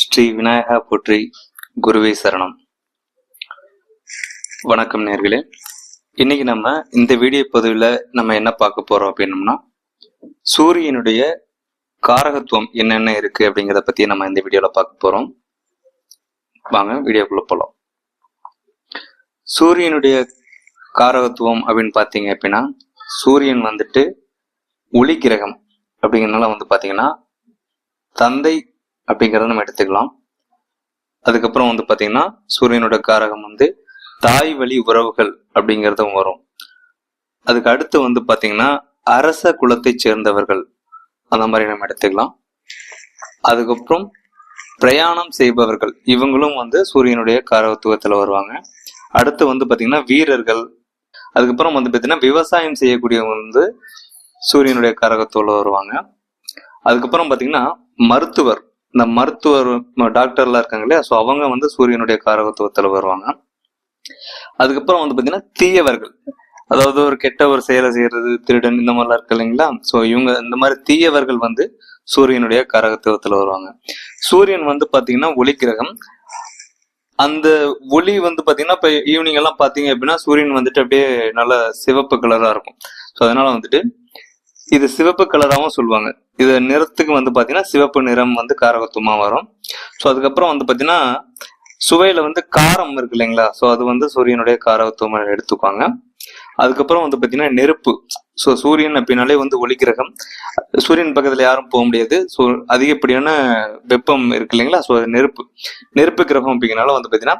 ஸ்ரீ விநாயகா போற்றி குருவே சரணம். வணக்கம் நேர்களே. இன்னைக்கு நம்ம இந்த வீடியோ பதிவில் நம்ம என்ன பார்க்க போறோம் அப்படின்னம்னா சூரியனுடைய காரகத்துவம் என்னென்ன இருக்கு அப்படிங்கிறத பத்தி நம்ம இந்த வீடியோல பார்க்க போறோம். வாங்க வீடியோக்குள்ள போலாம். சூரியனுடைய காரகத்துவம் அப்படின்னு பார்த்தீங்க அப்படின்னா சூரியன் வந்துட்டு ஒளி கிரகம் அப்படிங்கிறதுனால வந்து பார்த்தீங்கன்னா தந்தை அப்படிங்கிறத நம்ம எடுத்துக்கலாம். அதுக்கப்புறம் வந்து பார்த்தீங்கன்னா சூரியனோட காரகம் வந்து தாய் வழி உறவுகள் அப்படிங்கிறதும் வரும். அதுக்கு அடுத்து வந்து பார்த்தீங்கன்னா அரச குலத்தை சேர்ந்தவர்கள். அந்த மாதிரி நம்ம எடுத்துக்கலாம். அதுக்கப்புறம் பிரயாணம் செய்பவர்கள். இவங்களும் வந்து சூரியனுடைய காரகத்துவத்தில் வருவாங்க. அடுத்து வந்து பார்த்தீங்கன்னா வீரர்கள். அதுக்கப்புறம் வந்து பார்த்தீங்கன்னா விவசாயம் செய்யக்கூடியவங்க வந்து சூரியனுடைய கரகத்தோடு வருவாங்க. அதுக்கப்புறம் பார்த்தீங்கன்னா மருத்துவர். இந்த மருத்துவர் டாக்டர்லாம் இருக்காங்க இல்லையா? ஸோ அவங்க வந்து சூரியனுடைய காரகத்துவத்தில் வருவாங்க. அதுக்கப்புறம் வந்து பார்த்தீங்கன்னா தீயவர்கள். அதாவது ஒரு கெட்ட ஒரு செயலை செய்யறது திருடன் இந்த மாதிரிலாம் இருக்கு இல்லைங்களா? ஸோ இவங்க இந்த மாதிரி தீயவர்கள் வந்து சூரியனுடைய கரகத்துவத்தில் வருவாங்க. சூரியன் வந்து பார்த்தீங்கன்னா ஒளி கிரகம். அந்த ஒளி வந்து பார்த்தீங்கன்னா இப்போ ஈவினிங் எல்லாம் பார்த்தீங்க அப்படின்னா சூரியன் வந்துட்டு அப்படியே நல்ல சிவப்பு கலராக இருக்கும். ஸோ அதனால வந்துட்டு இது சிவப்பு கலராகவும் சொல்லுவாங்க. இது நிறத்துக்கு வந்து பாத்தீங்கன்னா சிவப்பு நிறம் வந்து காரகத்துவமா வரும். ஸோ அதுக்கப்புறம் வந்து பாத்தீங்கன்னா சுவையில வந்து காரம் இருக்கு இல்லைங்களா? ஸோ அது வந்து சூரியனுடைய காரகத்துவமாக எடுத்துக்குவாங்க. அதுக்கப்புறம் வந்து பாத்தீங்கன்னா நெருப்பு. ஸோ சூரியன் அப்படின்னாலே வந்து ஒளிக்கிரகம். சூரியன் பக்கத்துல யாரும் போக முடியாது. ஸோ அதிகப்படியான வெப்பம் இருக்கு இல்லைங்களா? ஸோ நெருப்பு. நெருப்பு கிரகம் அப்படிங்கிறனால வந்து பாத்தீங்கன்னா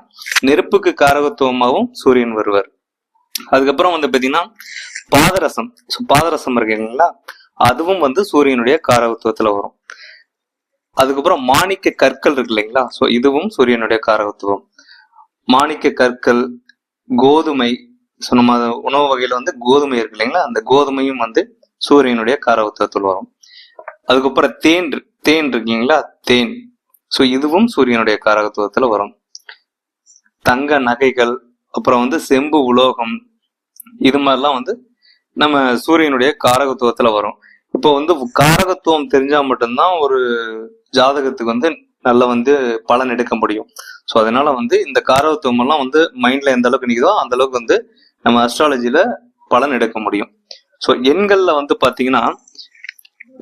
நெருப்புக்கு காரகத்துவமாகவும் சூரியன் வருவார். அதுக்கப்புறம் வந்து பாத்தீங்கன்னா பாதரசம். ஸோ பாதரசம் இருக்கு இல்லைங்களா? அதுவும் வந்து சூரியனுடைய காரகத்துவத்துல வரும். அதுக்கப்புறம் மாணிக்க கற்கள் இருக்கு இல்லைங்களா? ஸோ இதுவும் சூரியனுடைய காரகத்துவம். மாணிக்க கற்கள் கோதுமை ஸோ நம்ம உணவு வகையில வந்து கோதுமை இருக்கு இல்லைங்களா? அந்த கோதுமையும் வந்து சூரியனுடைய காரகத்துவத்தில் வரும். அதுக்கப்புறம் தேன் தேன் இருக்கீங்களா தேன். ஸோ இதுவும் சூரியனுடைய காரகத்துவத்துல வரும். தங்க நகைகள் அப்புறம் வந்து செம்பு உலோகம் இது மாதிரிலாம் வந்து நம்ம சூரியனுடைய காரகத்துவத்துல வரும். இப்போ வந்து காரகத்துவம் தெரிஞ்சா மட்டும்தான் ஒரு ஜாதகத்துக்கு வந்து நல்ல வந்து பலன் எடுக்க முடியும். ஸோ அதனால வந்து இந்த காரகத்துவம் எல்லாம் வந்து மைண்ட்ல எந்த அளவுக்கு நிற்குதோ அந்த அளவுக்கு வந்து நம்ம அஸ்ட்ராலஜில பலன் எடுக்க முடியும். ஸோ எண்கள்ல வந்து பாத்தீங்கன்னா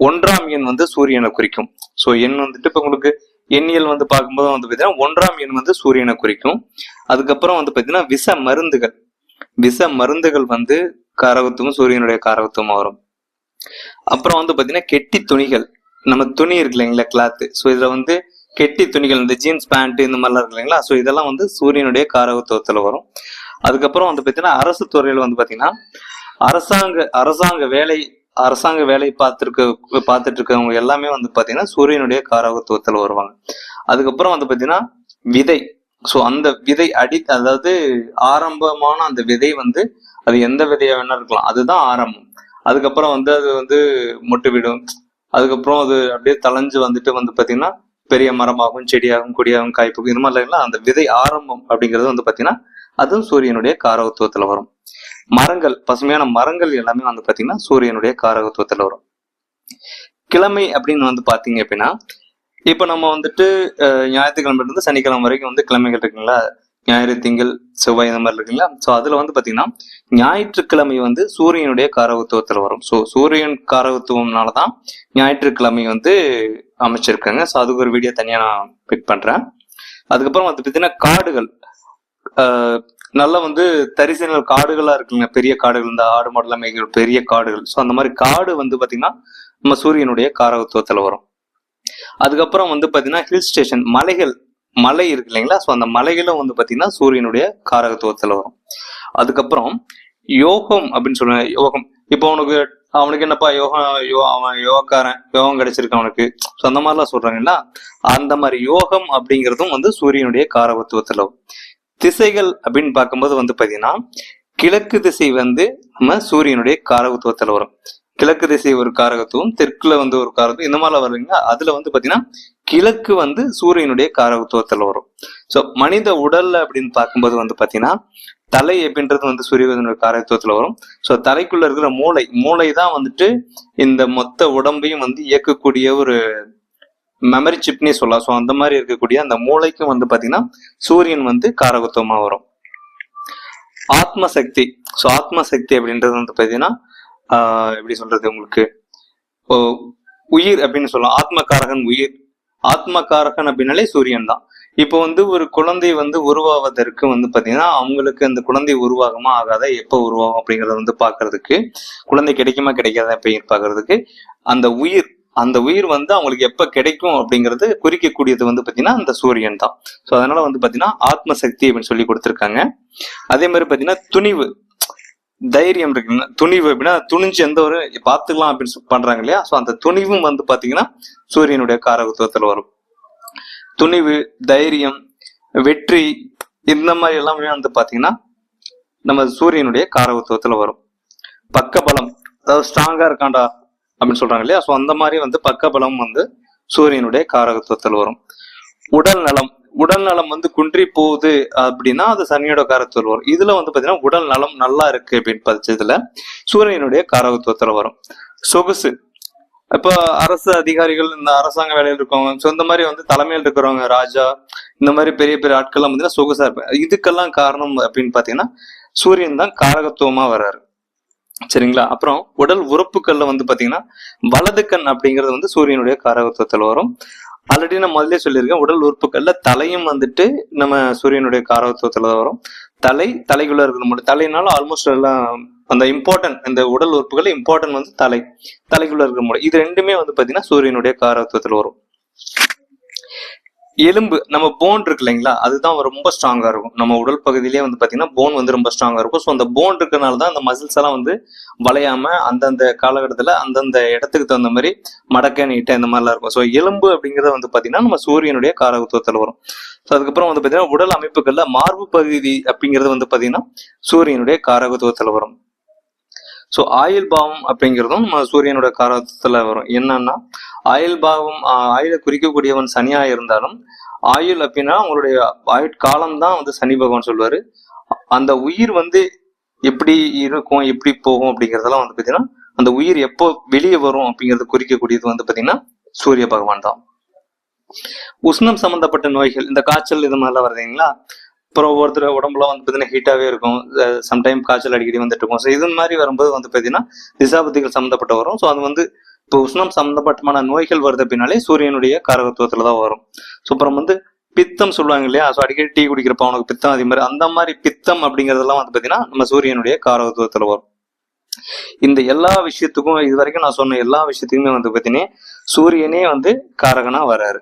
ஒன்றாம் எண் வந்து சூரியனை குறிக்கும். ஸோ எண் வந்துட்டு இப்போ உங்களுக்கு எண்ணியல் வந்து பார்க்கும்போது வந்து பார்த்தீங்கன்னா ஒன்றாம் எண் வந்து சூரியனை குறிக்கும். அதுக்கப்புறம் வந்து பார்த்தீங்கன்னா விஷ மருந்துகள். விஷ மருந்துகள் வந்து காரகத்துவம் சூரியனுடைய காரகத்துவமாக வரும். அப்புறம் வந்து பார்த்தீங்கன்னா கெட்டி துணிகள். நம்ம துணி இருக்கு இல்லைங்களா கிளாத்து ஸோ இதில் வந்து கெட்டி துணிகள் இந்த ஜீன்ஸ் பேண்ட் இந்த மாதிரிலாம் இருக்கு இல்லைங்களா? ஸோ இதெல்லாம் வந்து சூரியனுடைய காரகத்துவத்தில் வரும். அதுக்கப்புறம் வந்து பார்த்தீங்கன்னா அரசு துறையில் வந்து பார்த்தீங்கன்னா அரசாங்க அரசாங்க வேலை அரசாங்க வேலை பார்த்துருக்க பார்த்துட்டு இருக்கவங்க எல்லாமே வந்து பார்த்தீங்கன்னா சூரியனுடைய காரகத்துவத்தில் வருவாங்க. அதுக்கப்புறம் வந்து பார்த்தீங்கன்னா விதை. ஸோ அந்த விதை அடி அதாவது ஆரம்பமான அந்த விதை வந்து அது எந்த விதையா வேணா இருக்கலாம். அதுதான் ஆரம்பம். அதுக்கப்புறம் வந்து அது வந்து மொட்டு விடும் அதுக்கப்புறம் அது அப்படியே தளைஞ்சு வந்துட்டு வந்து பார்த்தீங்கன்னா பெரிய மரமாகவும் செடியாகவும் கொடியாகவும் காய்ப்புக்கும் இது மாதிரிலாம் அந்த விதை ஆரம்பம் அப்படிங்கிறது வந்து பார்த்தீங்கன்னா அதுவும் சூரியனுடைய காரகத்துவத்துல வரும். மரங்கள் பசுமையான மரங்கள் எல்லாமே வந்து பார்த்தீங்கன்னா சூரியனுடைய காரகத்துவத்துல வரும். கிழமை அப்படின்னு வந்து பார்த்தீங்க அப்படின்னா இப்போ நம்ம வந்துட்டு அஹ், ஞாயிற்றுக்கிழமை இருந்து சனிக்கிழமை வரைக்கும் வந்து கிழமைகள் இருக்குங்களா? ஞாயிறு திங்கள் செவ்வாய் இந்த மாதிரி இருக்குங்களா? ஸோ அதில் வந்து பார்த்தீங்கன்னா ஞாயிற்றுக்கிழமை வந்து சூரியனுடைய காரகத்துவத்தில் வரும். ஸோ சூரியன் காரகத்துவம்னால தான் ஞாயிற்றுக்கிழமை வந்து அமைச்சிருக்காங்க. ஸோ அதுக்கு ஒரு வீடியோ தனியாக நான் பிக் பண்ணுறேன் அதுக்கப்புறம் வந்து பார்த்தீங்கன்னா காடுகள். நல்லா வந்து தரிசன காடுகளாக இருக்குங்க. பெரிய காடுகள் இந்த ஆடு மாடல மேய்கள் பெரிய காடுகள். ஸோ அந்த மாதிரி காடு வந்து பார்த்தீங்கன்னா நம்ம சூரியனுடைய காரகத்துவத்தில் வரும். அதுக்கப்புறம் வந்து பார்த்தீங்கன்னா ஹில் ஸ்டேஷன் மலைகள். மலை இருக்கு இல்லைங்களா? ஸோ அந்த மலைகளும் வந்து பார்த்தீங்கன்னா சூரியனுடைய காரகத்துவத்தில் வரும். அதுக்கப்புறம் யோகம் அப்படின்னு சொல்லுவாங்க. யோகம். இப்போ அவனுக்கு அவனுக்கு என்னப்பா யோகம் யோ அவன் யோகாக்காரன் யோகம் கிடைச்சிருக்கு அவனுக்கு. ஸோ அந்த மாதிரிலாம் சொல்றாங்கன்னா அந்த மாதிரி யோகம் அப்படிங்கிறதும் வந்து சூரியனுடைய காரகத்துவத்தில் வரும். திசைகள் அப்படின்னு பார்க்கும்போது வந்து பார்த்தீங்கன்னா கிழக்கு திசை வந்து நம்ம சூரியனுடைய காரகத்துவத்தில் வரும். கிழக்கு திசை ஒரு காரகத்துவம் தெற்குல வந்து ஒரு காரகத்துவம். இந்த மாதிரிலாம் வருவீங்க அதுல வந்து பாத்தீங்கன்னா கிழக்கு வந்து சூரியனுடைய காரகத்துவத்துல வரும். ஸோ மனித உடல்ல அப்படின்னு பார்க்கும்போது வந்து பாத்தீங்கன்னா தலை அப்படின்றது வந்து சூரியனுடைய காரகத்துவத்துல வரும். ஸோ தலைக்குள்ள இருக்கிற மூளை மூளை தான் வந்துட்டு இந்த மொத்த உடம்பையும் வந்து இயக்கக்கூடிய ஒரு மெமரி சிப்னே சொல்லலாம். ஸோ அந்த மாதிரி இருக்கக்கூடிய அந்த மூளைக்கும் வந்து பாத்தீங்கன்னா சூரியன் வந்து காரகத்துவமா வரும். ஆத்ம சக்தி ஸோ ஆத்மசக்தி அப்படின்றது வந்து பாத்தீங்கன்னா ஆஹ் எப்படி சொல்றது உங்களுக்கு? உயிர் அப்படின்னு சொல்லலாம். ஆத்மகாரகன் உயிர். ஆத்மகாரகன் அப்படின்னாலே சூரியன் தான். இப்போ வந்து ஒரு குழந்தை வந்து உருவாவதற்கு வந்து பாத்தீங்கன்னா அவங்களுக்கு அந்த குழந்தை உருவாகுமா ஆகாதா? எப்போ உருவாகும் அப்படிங்கறத வந்து பாக்குறதுக்கு குழந்தை கிடைக்குமா கிடைக்காதா அப்படிங்கிற பாக்குறதுக்கு அந்த உயிர் அந்த உயிர் வந்து அவங்களுக்கு எப்ப கிடைக்கும் அப்படிங்கறது குறிக்கக்கூடியது வந்து பாத்தீங்கன்னா அந்த சூரியன் தான். ஸோ அதனால வந்து பாத்தீங்கன்னா ஆத்ம சக்தி அப்படின்னு சொல்லி கொடுத்துருக்காங்க. அதே மாதிரி பாத்தீங்கன்னா துணிவு. தைரியம் இருக்குங்க துணிவு அப்படின்னா துணிஞ்சு எந்த ஒரு பாத்துக்கலாம் அப்படின்னு பண்றாங்க இல்லையா? ஸோ அந்த துணிவும் வந்து பாத்தீங்கன்னா சூரியனுடைய காரகத்துவத்துல வரும். துணிவு தைரியம் வெற்றி இந்த மாதிரி எல்லாமே வந்து பாத்தீங்கன்னா நம்ம சூரியனுடைய காரகத்துவத்துல வரும். பக்கபலம் அதாவது ஸ்ட்ராங்கா இருக்காண்டா அப்படின்னு சொல்றாங்க இல்லையா? ஸோ அந்த மாதிரி வந்து பக்கபலம் வந்து சூரியனுடைய காரகத்துவத்தில் வரும். உடல் நலம் உடல் நலம் வந்து குன்றி போகுது அப்படின்னா அது சனியோட காரகத்துவத்தில் வரும். இதுல வந்து பாத்தீங்கன்னா உடல் நலம் நல்லா இருக்கு அப்படின்னு பதிச்சதுல சூரியனுடைய காரகத்துவத்துல வரும். சொகுசு. இப்போ அரசு அதிகாரிகள் இந்த அரசாங்க வேலையில் இருக்கவங்க ஸோ இந்த மாதிரி வந்து தலைமையில் இருக்கிறவங்க ராஜா இந்த மாதிரி பெரிய பெரிய ஆட்கள்லாம் பார்த்தீங்கன்னா சொகுசா இருப்பாங்க இதுக்கெல்லாம் காரணம் அப்படின்னு பாத்தீங்கன்னா சூரியன் தான் காரகத்துவமா வர்றாரு. சரிங்களா? அப்புறம் உடல் உறுப்புகள்ல வந்து பாத்தீங்கன்னா வலது கண் அப்படிங்கிறது வந்து சூரியனுடைய காரகத்துவத்தில் வரும். ஆல்ரெடி நான் முதல்ல சொல்லியிருக்கேன் உடல் உறுப்புகள்ல தலையும் வந்துட்டு நம்ம சூரியனுடைய காரத்துவத்துல தான் வரும். தலை தலைக்குள்ள இருக்கிற மட்டும் தலைனால ஆல்மோஸ்ட் எல்லாம் அந்த இம்பார்ட்டன்ட் இந்த உடல் உறுப்புகள் இம்பார்ட்டன்ட் வந்து தலை. தலைக்குள்ள இருக்கிற முடியும் இது ரெண்டுமே வந்து பாத்தீங்கன்னா சூரியனுடைய காரத்துவத்துல வரும். எலும்பு நம்ம போன் இருக்கு இல்லைங்களா? அதுதான் ரொம்ப ஸ்ட்ராங்கா இருக்கும். நம்ம உடல் பகுதியிலேயே வந்து பாத்தீங்கன்னா போன் வந்து ரொம்ப ஸ்ட்ராங்கா இருக்கும். ஸோ அந்த போன் இருக்கறனால தான் அந்த மசில்ஸ் எல்லாம் வந்து வளையாம அந்தந்த காலகட்டத்துல அந்தந்த இடத்துக்கு தகுந்த மாதிரி மடக்க நீட்ட இந்த மாதிரிலாம் இருக்கும். ஸோ எலும்பு அப்படிங்கிறத வந்து பாத்தீங்கன்னா நம்ம சூரியனுடைய காரகத்துவத்துல வரும். ஸோ அதுக்கப்புறம் வந்து பாத்தீங்கன்னா உடல் அமைப்புகள்ல மார்பு பகுதி அப்படிங்கிறது வந்து பாத்தீங்கன்னா சூரியனுடைய காரகத்துவத்தில் வரும். ஸோ ஆயுள் பாவம் அப்படிங்கிறதும் நம்ம சூரியனோட காரகத்துல வரும். என்னன்னா ஆயுள் பாவம் ஆஹ் ஆயுளை குறிக்கக்கூடியவன் சனியா இருந்தாலும் ஆயுள் அப்படின்னா அவங்களுடைய ஆயுட்காலம் தான் வந்து சனி பகவான் சொல்லுவாரு அந்த உயிர் வந்து எப்படி இருக்கும் எப்படி போகும் அப்படிங்கறதெல்லாம் வந்து பாத்தீங்கன்னா அந்த உயிர் எப்போ வெளியே வரும் அப்படிங்கறது குறிக்கக்கூடியது வந்து பாத்தீங்கன்னா சூரிய பகவான் தான். உஷ்ணம் சம்பந்தப்பட்ட நோய்கள் இந்த காய்ச்சல் இது மாதிரிலாம் வருதுங்களா அப்புறம் ஒவ்வொருத்தர் உடம்புலாம் வந்து பார்த்தீங்கன்னா ஹீட்டாகவே இருக்கும். சம்டைம் காய்ச்சல் அடிக்கடி வந்துட்டு இருக்கும். ஸோ இது மாதிரி வரும்போது வந்து பார்த்தீங்கன்னா திசாபத்திகள் சம்மந்தப்பட்ட வரும் ஸோ அது வந்து இப்போ உஷ்ணம் சம்மந்தப்பட்டமான நோய்கள் வருது அப்படின்னாலே சூரியனுடைய காரகத்துவத்தில் தான் வரும். ஸோ அப்புறம் வந்து பித்தம் சொல்லுவாங்க இல்லையா? ஸோ அடிக்கடி டீ குடிக்கிறப்ப அவனுக்கு பித்தம் அதே மாதிரி அந்த மாதிரி பித்தம் அப்படிங்கிறதெல்லாம் வந்து பார்த்தீங்கன்னா நம்ம சூரியனுடைய காரகத்துவத்தில் வரும். இந்த எல்லா விஷயத்துக்கும் இது வரைக்கும் நான் சொன்ன எல்லா விஷயத்துக்குமே வந்து பார்த்தீங்கன்னா சூரியனே வந்து காரகனா வராரு.